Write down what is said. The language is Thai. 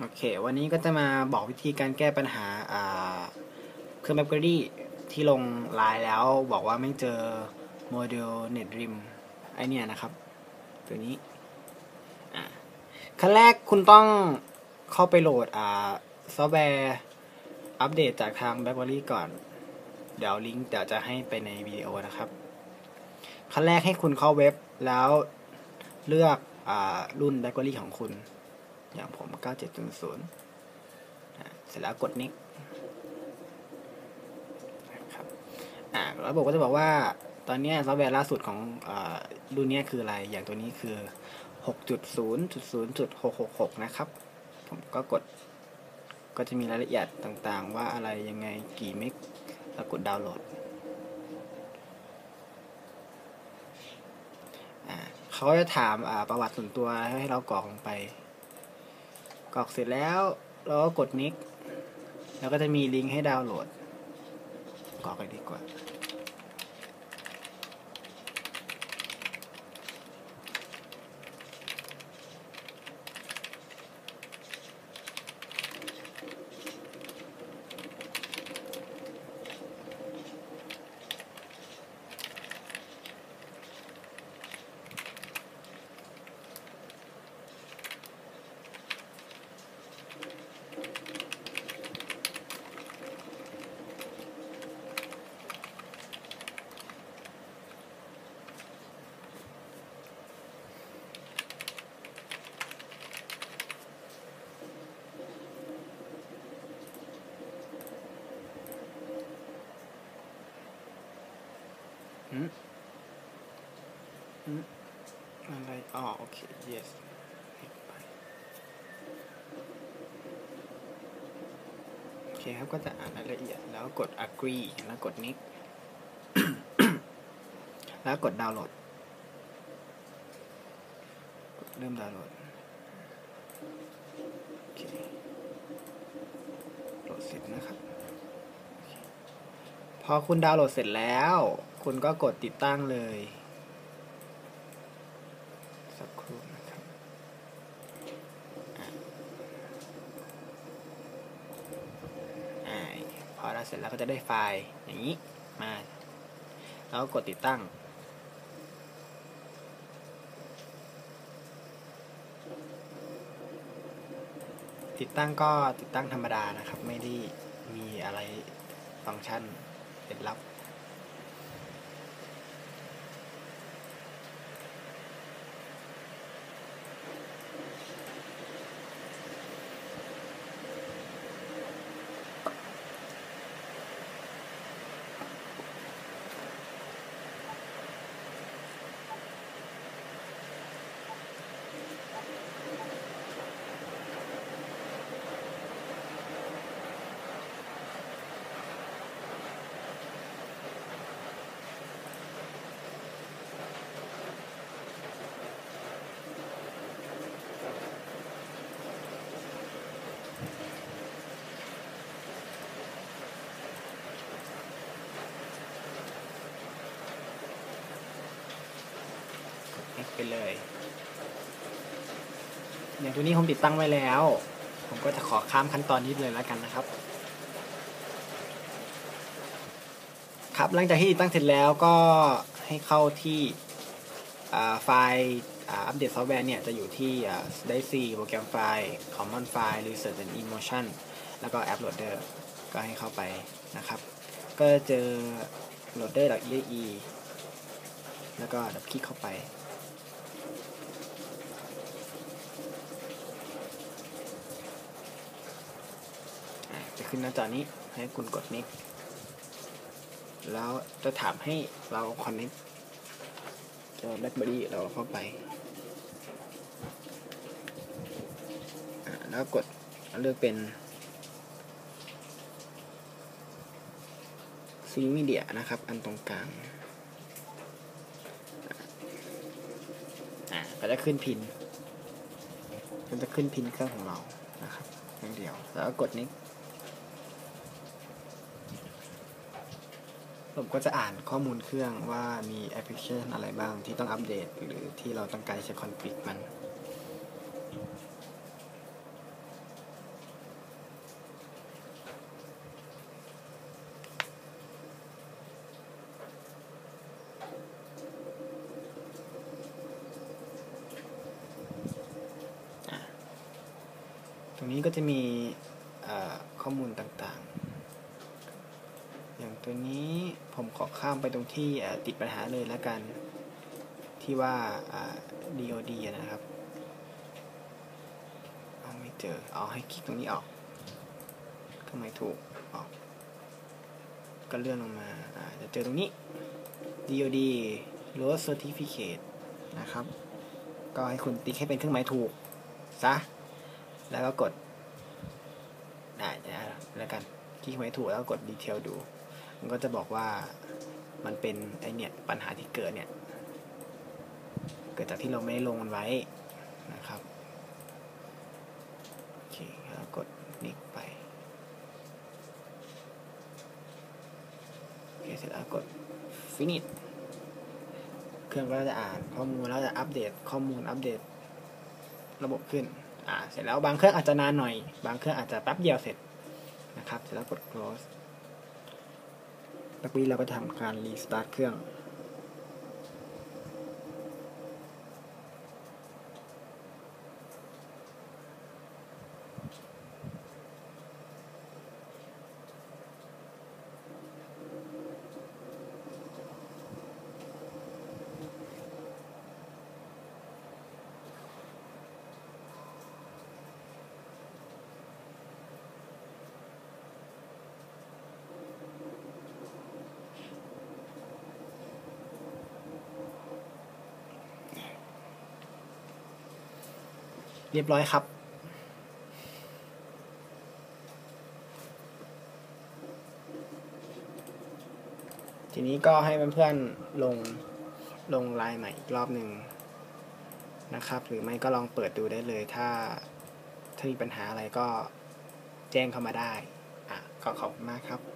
โอเค วันนี้ก็จะมาบอกวิธีการแก้ปัญหาเครื่องแบตเตอรี่ที่ลงไลน์แล้วบอกว่าไม่เจอโมเดล NetRim ไอเนี่ยนะครับ ตัวนี้ขั้นแรกคุณต้องเข้าไปโหลดซอฟต์แวร์อัปเดตจากทางแบล็คเบอรี่ก่อน เดี๋ยวลิงก์เดี๋ยวจะให้ไปในวิดีโอนะครับขั้นแรกให้คุณเข้าเว็บแล้วเลือกอรุ่นแบล็คเบอรี่ของคุณ อย่างผม 9700เสร็จแล้วกด next นะครับอ่าระบบก็จะบอกว่าตอนนี้ซอฟต์แวร์ล่าสุดของอรุ่นนี้คืออะไร อย่างตัวนี้คือ 6.0.0.666 นะครับ ผมก็กด ก็จะมีรายละเอียดต่างๆ ว่าอะไรยังไงกี่เมกแล้วกดดาวน์โหลดเขาจะถามประวัติส่วนตัวให้เรากรอกลงไป กรอกเสร็จแล้วเราก็กดนิกแล้วก็จะมีลิงก์ให้ดาวน์โหลดกรอกไปดีกว่า อืมอืมอะไรอ๋อโอเค yes ไปโอเคครับก็จะอ่านรายละเอียดแล้วกด agree แล้วกด next แล้วกดดาวน์โหลด เริ่มดาวน์โหลด โอเค โหลดเสร็จนะครับ พอคุณดาวน์โหลดเสร็จแล้ว คุณก็กดติดตั้งเลย สักครู่นะครับอพอเราเสร็จแล้วก็จะได้ไฟล์อย่างนี้มา แล้วกกดติดตั้งติดตั้งก็ติดตั้งธรรมดานะครับ ไม่ได้มีอะไรฟังก์ชันเป็นลับ Next ไปเลย อย่างตัวนี้ผมติดตั้งไว้แล้ว ผมก็จะขอข้ามขั้นตอนนี้เลยแล้วกันนะครับครับหลังจากที่ติดตั้งเสร็จแล้วก็ให้เข้าที่ไฟล์อัปเดตซอฟต์แวร์เนี่ยจะอยู่ที่อ่า DAISY โปรแกรมไฟล์ Common File Research and Emotion แล้วก็ App Loader ก็ให้เข้าไปนะครับ ก็จะเจอ loader.exe แล้วก็ดับคลิกเข้าไป จะขึ้นหน้าจอนี้ให้คุณกด next แล้วจะถามให้เรา connect จะ BlackBerry เราเข้าไป แล้วกดเลือกเป็น Sync Media นะครับ อันตรงกลางอ่าก็จะขึ้นพินมันจะขึ้นพินเครื่องของเรานะครับอย่างเดียว แล้วกด next ผมก็จะอ่านข้อมูลเครื่องว่ามีแอปพลิเคชันอะไรบ้างที่ต้องอัปเดต หรือที่เราต้องการจะคอนฟิกมัน ตรงนี้ก็จะมีข้อมูลต่างๆ อย่างตัวนี้ผมขอข้ามไปตรงที่ติดปัญหาเลยแล้วกัน ที่ว่า DOD นะครับเอาไม่เจอเอาให้คลิกตรงนี้ออกทำไมถูกออก ก็เลื่อนลงมาจะเจอตรงนี้ DOD Load Certificate นะครับ ก็ให้คุณติ๊กให้เป็นเครื่องหมายถูกซะแล้วก็กดได้นะแล้วกันคลิกหมายถูกแล้วกดดีเทลดู มันก็จะบอกว่ามันเป็นไอเนี่ยปัญหาที่เกิดเนี่ย เกิดจากที่เราไม่ได้ลงมันไว้นะครับโอเคแล้วกดนิกไปโอเคเสร็จแล้วกด finish เครื่องก็จะอ่านข้อมูลแล้วจะอัปเดตข้อมูลอัปเดตระบบขึ้นอ่าเสร็จแล้วบางเครื่องอาจจะนานหน่อย บางเครื่องอาจจะแป๊บเดียวเสร็จนะครับ เสร็จแล้วกด close แล้วนี้เราก็ทำการรีสตาร์ทเครื่อง เรียบร้อยครับ ทีนี้ก็ให้เพื่อนๆลงลงไลน์ใหม่อีกรอบหนึ่งนะครับ หรือไม่ก็ลองเปิดดูได้เลย ถ้าถ้ามีปัญหาอะไรก็แจ้งเข้ามาได้อะก็ขอบคุณมากครับ